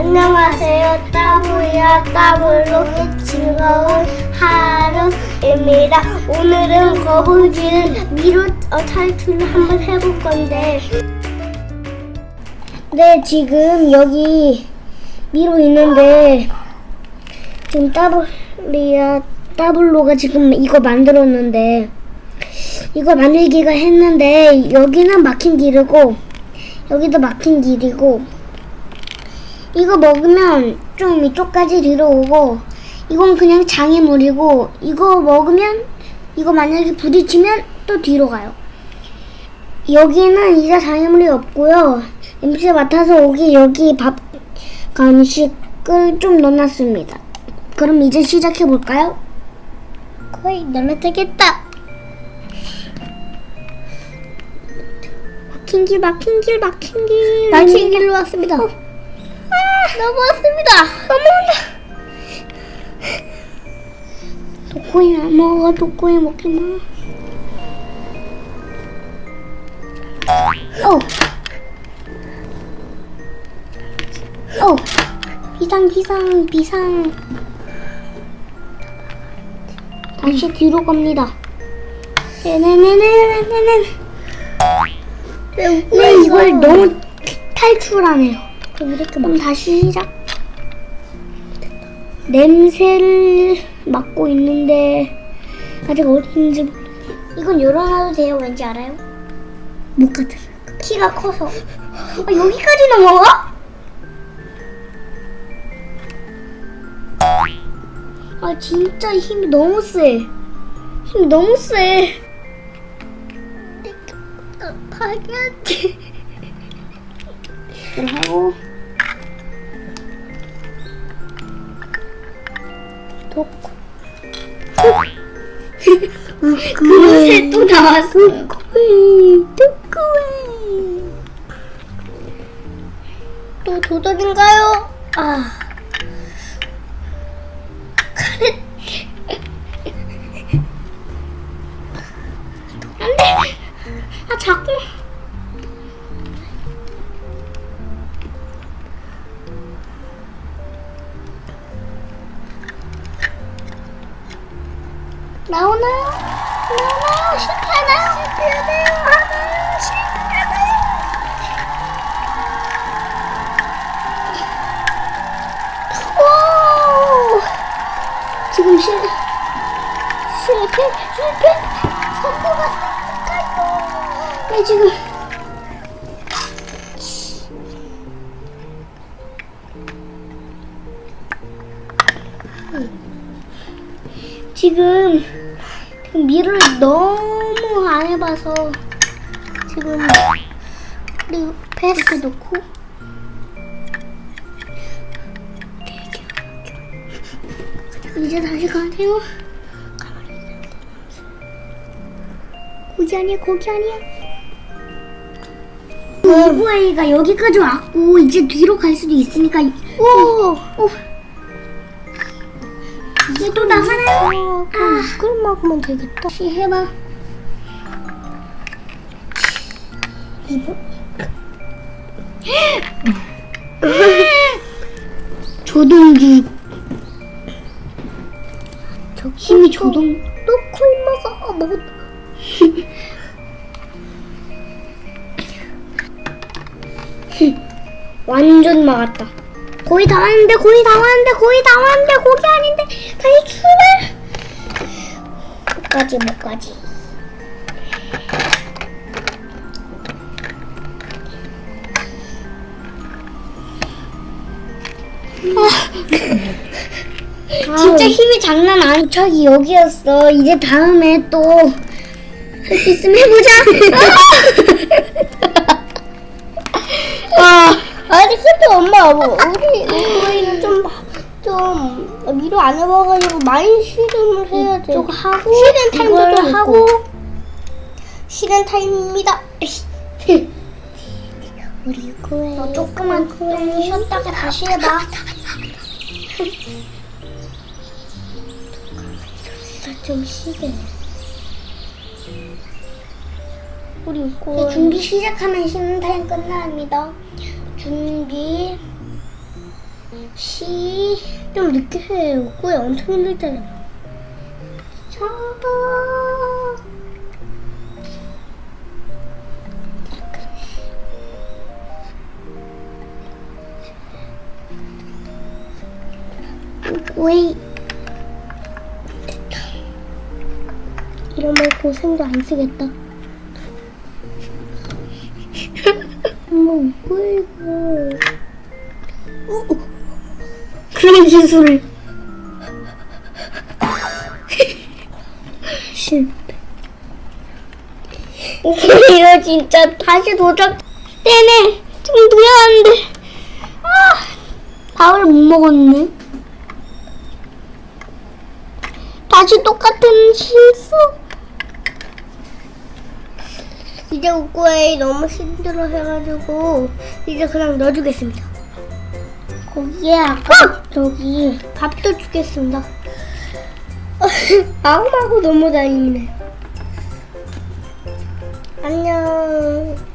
안녕하세요. 따블이야 따블로 즐거운 하루입니다. 오늘은 거북이는 미로 어, 탈출을 한번 해볼 건데. 네, 지금 여기 미로 있는데 지금 따블이야 따블로가 지금 이거 만들었는데 이거 만들기가 했는데 여기는 막힌 길이고 여기도 막힌 길이고 이거 먹으면 좀 이쪽까지 들어오고 이건 그냥 장애물이고 이거 먹으면 이거 만약에 부딪히면 또 뒤로 가요. 여기는 이제 장애물이 없고요. 냄새 맡아서 오기 여기 밥 간식을 좀 넣어놨습니다. 그럼 이제 시작해 볼까요? 거의 놀라되겠다. 막힌 길, 막힌 길, 막힌 길. 막힌 길로 왔습니다. 아, 넘어왔습니다. 넘어온다. 독고이 안 먹어, 독고이 먹지 마. 어. 어. 비상, 비상, 비상. 다시 뒤로 갑니다. 네네네네네네. 네, 이걸 너무 탈출하네요. 그럼 이렇게 그럼 다시 시작. 냄새를 맡고 있는데 아직 어딘지 모르. 이건 열어놔도 돼요. 왠지 알아요? 못 가들. 키가 커서. 아, 여기까지 넘어가? 아 진짜 힘이 너무 세. 힘이 너무 세. 파괴한테. 하고. 나왔어. 독고해, 독고해. 또 도덕인가요? 아. 안 돼. 아, 자꾸. 나오나요? 실패하나요? 오! 지금 실 실패 실패 성공했을까요? 네 지금 지금 미를 너무 안 해봐서 지금 그리고 이렇게 놓고 이제 다시 가세요. 고기 아니야, 고기 아니야. 이브에이가 여기까지 왔고 이제 뒤로 갈 수도 있으니까 오, 오. 이제 또 나가나요? 아, 이걸 먹으면 되겠다. 다시 해봐. 이거. 조동기. 저 힘이 조동. 놓고 먹어. 어, 먹었다. 완전 막았다. 거의 다 왔는데, 거의 다 왔는데, 거의 다 왔는데, 거기 아닌데, 다시 출발! 못 가지, 못 가지. 진짜 힘이 장난 아니. 저기 여기였어. 이제 다음에 또 할 수 있으면 해보자. 아, 아직 근데 엄마 뭐 우리 우리는 좀 좀 미로 안 해봐가지고 많이 실험을 해야 돼. 저거 하고 실행 타임도 좀 하고 실행 타임입니다. 우리 너 조금만 좀 쉬었다가 다시 해봐. 좀 쉬게. 우리 이제 준비 시작하면 쉬는 타임 끝납니다. 준비 시. 좀 늦게. 그게 엄청 힘들잖아요. 자. 왜 이러면 고생도 안 쓰겠다. 엄마 왜 이거? 그런 실수를 실패. 이거 진짜 다시 도착. 네네 지금 미안한데 아 밥을 못 먹었네. 다시 똑같은 실수. 이제 우꾸에 너무 힘들어 해가지고 이제 그냥 넣어주겠습니다. 거기에 아까 저기 밥도 주겠습니다. 너무 다행이네. 안녕.